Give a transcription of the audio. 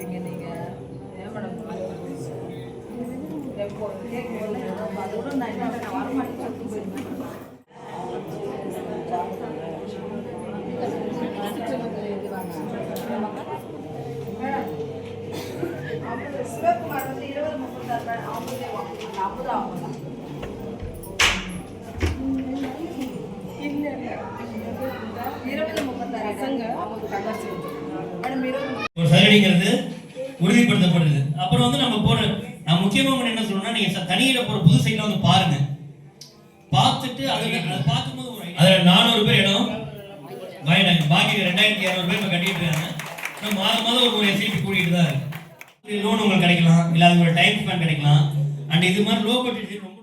வரமாட்டீங்க நீங்க? ஏன் மேடம் அதோட நான் என்ன சொல்லிட்டு போயிருந்தேன் சிவகுமார் வந்து இருபது முப்பத்தாறு மேடம் அவங்களே வாங்க ஐம்பது அவங்க இருபது முப்பத்தாறு. அவங்க கடைசி மேடம் இருபது சரடிங்கிறது உறுதிப்படுத்தப்படுது. அப்புறம் வந்து நம்ம போற நான் முக்கியமா ஒண்ணு என்ன சொல்லணும்னா நீங்க தனியில போற புது சைட்ல வந்து பாருங்க. பார்த்துட்டு அதுல அதை பார்க்கும்போது ஒரு. அதுல நானூறு பேர் இடம் வாங்கிட்டாங்க. பாக்கி ரெண்டாயிரத்தி இரநூறு பேர் கட்டிட்டு இருக்காங்க. ஆனா மாதம் மாதம் ஒரு எஸ்ஐபி கூட்டிட்டு தான் இருக்கு. லோன் உங்களுக்கு கிடைக்கலாம். இல்ல அது ஒரு டைம் ஸ்பெண்ட் கிடைக்கலாம். அண்ட் இது மாதிரி லோ பட்ஜெட்